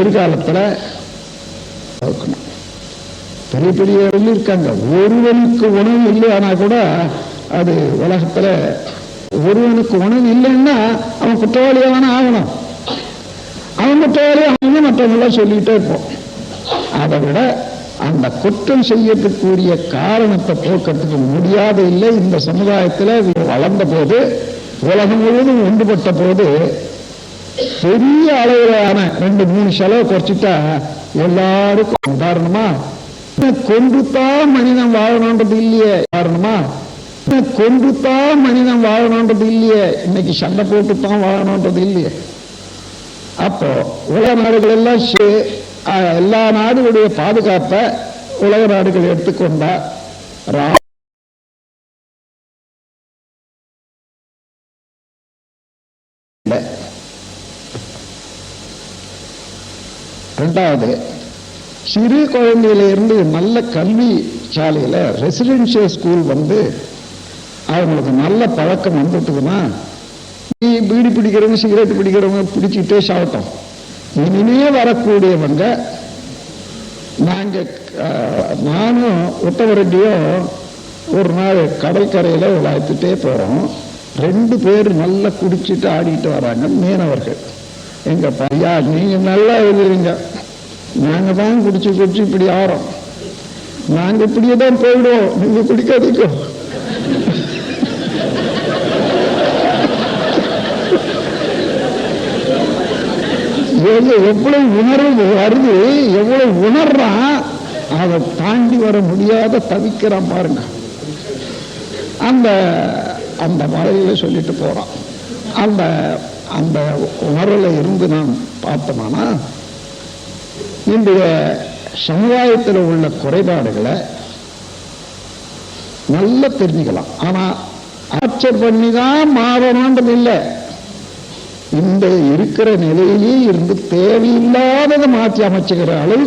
எதிர்காலத்தில் பெரிய பெரிய இருக்காங்க. ஒருவனுக்கு உணவு இல்லையானா கூட அது உலகத்துல ஒருவனுக்கு உணவு இல்லைன்னா அவன் குற்றவாளியாதானே ஆகணும். அவன் குற்றவாளி அவங்க மற்றவங்களாம் சொல்லிட்டே இருப்போம். அதை விட அந்த குற்றம் செய்யக்கூடிய காரணத்தை போக்கிறதுக்கு முடியாத இல்லை. இந்த சமுதாயத்தில் வளர்ந்த போது உலகம் முழுவதும் ஒன்றுபட்ட போது பெரிய அளவிலான ரெண்டு மூணு செலவு குறைச்சிட்டா எல்லாருக்கும் உதாரணமா கொன்றுத்தான் மனிதன் வாழணுன்றது இல்லையே. காரணமா கொன்றுத்தான் மனிதன் வாழணுன்றது இல்லையே. இன்னைக்கு சண்டை போட்டுத்தான் வாழணுன்றது இல்லையே. அப்போ உலக நாடுகள் எல்லாம் எல்லா நாடுகளுடைய பாதுகாப்பை உலக நாடுகள் எடுத்துக்கொண்டா ரா- ரெண்டாவது சிறு குழந்தையிலேருந்து நல்ல கல்வி சாலையில் ரெசிடென்சியல் ஸ்கூல் வந்து அவங்களுக்கு நல்ல பழக்கம் வந்துட்டுதுன்னா நீ பீடி பிடிக்கிறவங்க சிகரெட் பிடிக்கிறவங்க பிடிச்சிக்கிட்டே சாப்பிட்டோம். இனிமே வரக்கூடியவங்க நாங்கள் நானும் உத்தவரெட்டியும் ஒரு நாள் கடற்கரையில் விளையாத்துட்டே போகிறோம் ரெண்டு பேர் நல்லா குடிச்சிட்டு ஆடிட்டு வராங்க மீனவர்கள். எங்க பையா நீங்க நல்லா எழுதுறீங்க. நாங்க தான் குடிச்சு குடிச்சு இப்படி ஆறோம். நாங்க இப்படியே தான் போயிடுவோம். நீங்க குடிக்காதீக்கோ எவ்வளவு எவ்வளவு உணர்வு வருது எவ்வளவு உணர்றான் அதை தாண்டி வர முடியாத தவிக்கிறான் பாருங்க. அந்த அந்த மலையில சொல்லிட்டு போறான். அந்த அந்த உணர்வில் இருந்து நாம் பார்த்தோம்னா இன்றைய சமுதாயத்தில் உள்ள குறைபாடுகளை நல்லா தெரிஞ்சுக்கலாம். ஆனா ஆச்சர் பண்ணி தான் மாறணுன்றது இல்லை. இந்த இருக்கிற நிலையிலேயே இருந்து தேவையில்லாததை மாற்றி அமைச்சுக்கிற அளவு